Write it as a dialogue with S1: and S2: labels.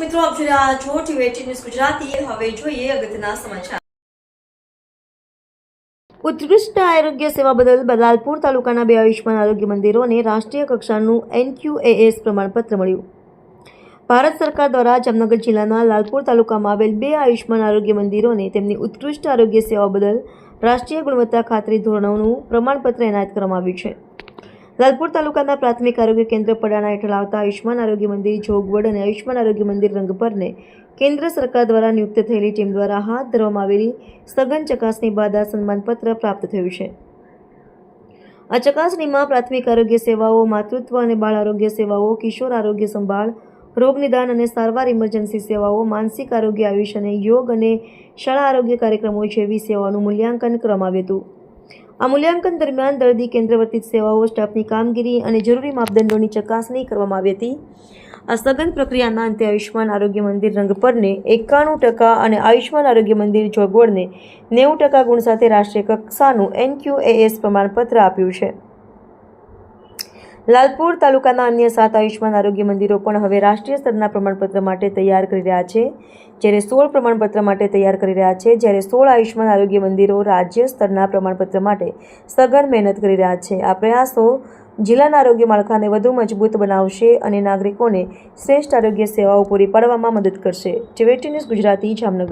S1: મિત્રો, આપ જોઈ રહ્યા છો ટીવી ન્યૂઝ ગુજરાતી. હવે જોઈએ અગત્યના સમાચાર. ઉત્કૃષ્ટ આરોગ્ય સેવા બદલ બલાલપુર તાલુકાના બે આયુષ્માન આરોગ્ય મંદિરોને રાષ્ટ્રીય કક્ષાનું એનક્યુએએસ પ્રમાણપત્ર મળ્યું. ભારત સરકાર દ્વારા જામનગર જિલ્લાના લાલપુર તાલુકામાં આવેલ બે આયુષ્માન આરોગ્ય મંદિરોને તેમની ઉત્કૃષ્ટ આરોગ્ય સેવા બદલ રાષ્ટ્રીય ગુણવત્તા ખાતરી ધોરણોનું પ્રમાણપત્ર એનાયત કરવામાં આવ્યું છે. લાલપુર તાલુકાના પ્રાથમિક આરોગ્ય કેન્દ્ર પડાણા હેઠળ આવતા આયુષ્માન આરોગ્ય મંદિર, જોગવડ અને આયુષ્માન આરોગ્ય મંદિર રંગપરને કેન્દ્ર સરકાર દ્વારા નિયુક્ત થયેલી ટીમ દ્વારા હાથ ધરવામાં આવેલી સઘન ચકાસણી બાદ આ સન્માનપત્ર પ્રાપ્ત થયું છે. આ ચકાસણીમાં પ્રાથમિક આરોગ્ય સેવાઓ, માતૃત્વ અને બાળ આરોગ્ય સેવાઓ, કિશોર આરોગ્ય સંભાળ, રોગ નિદાન અને સારવાર ઇમરજન્સી સેવાઓ, માનસિક આરોગ્ય આયુષ અને યોગ અને શાળા આરોગ્ય કાર્યક્રમો જેવી સેવાઓનું મૂલ્યાંકન કરવામાં આવ્યું હતું. આ મૂલ્યાંકન દરમિયાન દર્દી કેન્દ્રવર્તિત સેવાઓ, સ્ટાફની કામગીરી અને જરૂરી માપદંડોની ચકાસણી કરવામાં આવી હતી. આ સઘન પ્રક્રિયાના અંતે આયુષ્માન આરોગ્ય મંદિર રંગપરને એકાણું ટકા અને આયુષ્માન આરોગ્ય મંદિર જોગવડને નેવું ટકા ગુણ સાથે રાષ્ટ્રીય કક્ષાનું એનક્યુએએસ પ્રમાણપત્ર આપ્યું છે. લાલપુર તાલુકાના અન્ય સાત આયુષ્માન આરોગ્ય મંદિરો પણ હવે રાષ્ટ્રીય સ્તરના પ્રમાણપત્ર માટે તૈયાર કરી રહ્યા છે. જ્યારે સોળ પ્રમાણપત્ર માટે તૈયાર કરી રહ્યા છે, જ્યારે સોળ આયુષ્માન આરોગ્ય મંદિરો રાજ્ય સ્તરના પ્રમાણપત્ર માટે સઘન મહેનત કરી રહ્યા છે. આ પ્રયાસો જિલ્લાના આરોગ્ય માળખાને વધુ મજબૂત બનાવશે અને નાગરિકોને શ્રેષ્ઠ આરોગ્ય સેવાઓ પૂરી પાડવામાં મદદ કરશે. ટીવેટી ન્યૂઝ ગુજરાતી જામનગર.